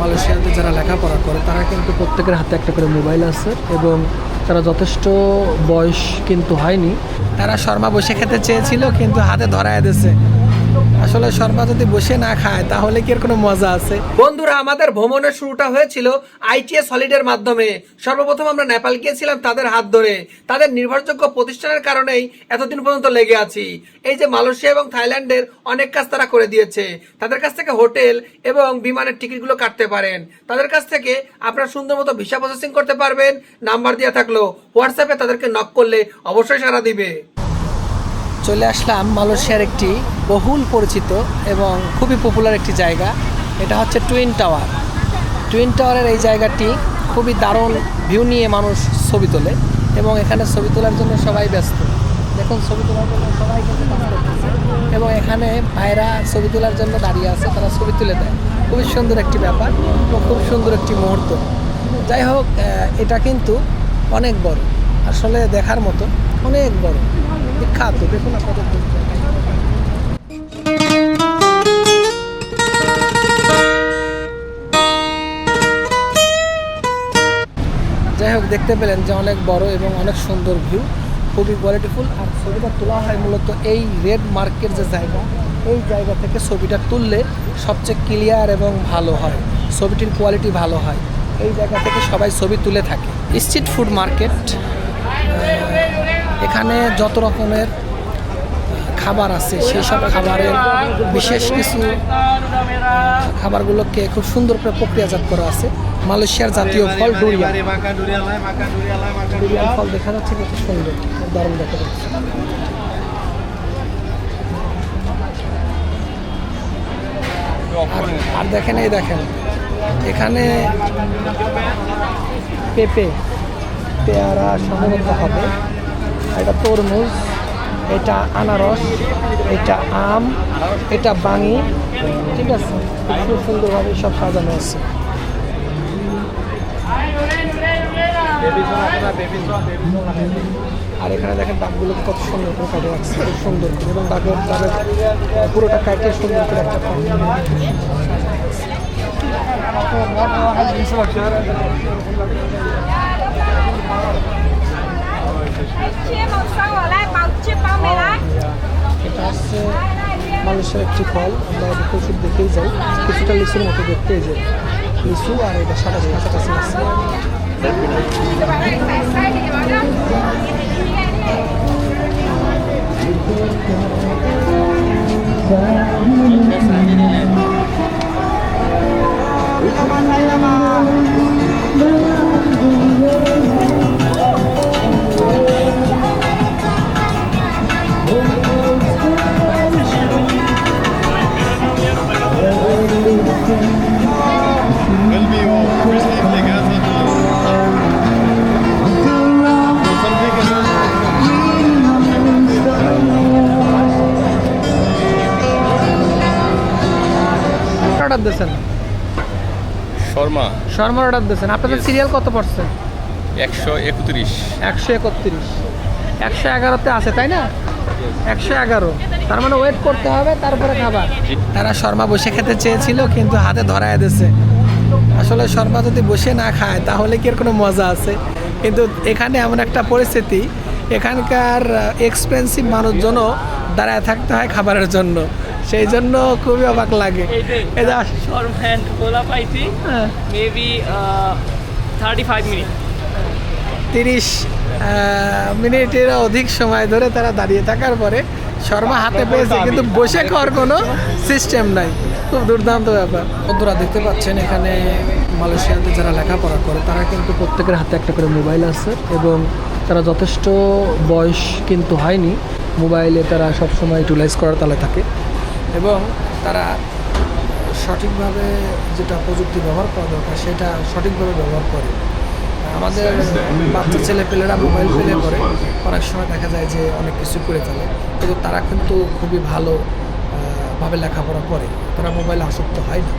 মালয়েশিয়াতে যারা লেখাপড়া করে, তারা কিন্তু প্রত্যেকের হাতে একটা করে মোবাইল আছে এবং তারা যথেষ্ট বয়স কিন্তু হয়নি। তারা শর্মা বসে খেতে চেয়েছিল, কিন্তু হাতে ধরা দিয়েছে। আসলে শর্মা যদি বসে না খায় তাহলে কি এর কোনো মজা আছে? বন্ধুরা আমাদের ভ্রমণের শুরুটা হয়েছিল আইটিএস হলিডের মাধ্যমে। সর্বপ্রথম আমরা নেপাল গিয়েছিলাম তাদের হাত ধরে। তাদের নির্ভরযোগ্য প্রতিষ্ঠানের কারণেই এতদিন পর্যন্ত লেগে আছি। এই যে মালয়েশিয়া এবং থাইল্যান্ডের অনেক কাজ তারা করে দিয়েছে। তাদের কাছ থেকে হোটেল এবং বিমানের টিকিটগুলো কাটতে পারেন। তাদের কাছ থেকে আপনারা সুন্দর মতো ভিসা প্রসেসিং করতে পারবেন। নাম্বার দেওয়া থাকল হোয়াটসঅ্যাপে তাদেরকে নক করলে অবশ্যই সারা দিবে। চলে আসলাম মালয়েশিয়ার একটি বহুল পরিচিত এবং খুবই পপুলার একটি জায়গা। এটা হচ্ছে টুইন টাওয়ার টুইন টাওয়ারের এই জায়গাটি খুবই দারুণ ভিউ নিয়ে মানুষ ছবি তোলে এবং এখানে ছবি তোলার জন্য সবাই ব্যস্ত। দেখুন, ছবি তোলার জন্য সবাই এবং এখানে ভাইরা ছবি তোলার জন্য দাঁড়িয়ে আছে, তারা ছবি তুলে দেয়। খুবই সুন্দর একটি ব্যাপার এবং খুব সুন্দর একটি মুহূর্ত। যাই হোক এটা কিন্তু অনেক বড়। আসলে দেখার মতো অনেক বড়। বিখ্যাত। দেখুন আপনাদের দেখতে পেলেন যে অনেক বড় এবং অনেক সুন্দর ভিউ খুবই কোয়ালিটিফুল আর ছবিটা তোলা হয় মূলত এই রেড মার্কের যে জায়গা, এই জায়গা থেকে ছবিটা তুললে সবচেয়ে ক্লিয়ার এবং ভালো হয়। ছবিটির কোয়ালিটি ভালো হয়। এই জায়গা থেকে সবাই ছবি তুলে থাকে। স্ট্রিট ফুড মার্কেট এখানে যত রকমের খাবার আছে, সেই সব খাবারের বিশেষ কিছু খাবারগুলোকে খুব সুন্দর করে প্রক্রিয়াজাত করা আছে। মালয়েশিয়ার জাতীয় ফল ডুরিয়া ফল দেখা যাচ্ছে কত সুন্দর দারুণ দেখা যাচ্ছে। আর- দেখেন এই দেখেন, এখানে পেঁপে, পেয়ারা সম্ভবত হবে। এটা তরমুজ। এটা আনারস, এটা আম, এটা বাঙি, ঠিক আছে খুব সুন্দরভাবে সব সাজানো আছে. আর এখানে দেখেন ডাকগুলোকে কত সুন্দর করে কাটে রাখছে, খুব সুন্দর করে। এবং ডাকের ডাকের পুরোটা কাটে সুন্দর করে একটা এটা হচ্ছে মানুষের একটি ফল আমরা এটা প্রচুর দেখেই যাই। কিছুটা লিচুর মতো দেখতেই যে লিচু আর এটা সাদা কাছাকাছি আছে। Yeah. অর্ডার দিয়েছেন? শর্মা। শর্মার অর্ডার দিয়েছেন। আপনাদের সিরিয়াল কত পড়ছে? একশো একত্রিশ। একশো একত্রিশ। একশো এগারোতে আছে তাই না? একশো এগারো। তার মানে ওয়েট করতে হবে তারপরে খাবার। তারা শর্মা বসে খেতে চেয়েছিল কিন্তু হাতে ধরায় দিয়েছে। আসলে শর্মা যদি বসে না খায় তাহলে কি এর কোনো মজা আছে? কিন্তু এখানে এমন একটা পরিস্থিতি এখানকার এক্সপেন্সিভ মানুষজনও দাঁড়ায় থাকতে হয় খাবারের জন্য। সেই জন্য খুবই অবাক লাগে। এটা Shawarma and cola paiti, হ্যাঁ, maybe uh, 35 minutes. তিরিশ মিনিটের অধিক সময় ধরে তারা দাঁড়িয়ে থাকার পরে শর্মা হাতে পেয়েছে কিন্তু বসে খাওয়ার কোনো সিস্টেম নাই। খুব দুর্দান্ত ব্যাপার। বন্ধুরা দেখতে পাচ্ছেন এখানে মালয়েশিয়াতে যারা লেখাপড়া করে তারা কিন্তু প্রত্যেকের হাতে একটা করে মোবাইল আছে এবং তারা যথেষ্ট বয়স কিন্তু হয়নি। মোবাইলে তারা সবসময় ইউটিলাইজ করার তালে থাকে। এবং তারা সঠিকভাবে যেটা প্রযুক্তি ব্যবহার করা দরকার, সেটা সঠিকভাবে ব্যবহার করে। আমাদের বাচ্চা ছেলে পেলেরা মোবাইল পেলে করে অনেক সময় দেখা যায় যে অনেক কিছু করে ফেলে। কিন্তু তারা কিন্তু খুবই ভালো ভাবে লেখাপড়া করে। তারা মোবাইলে আসক্ত হয় না।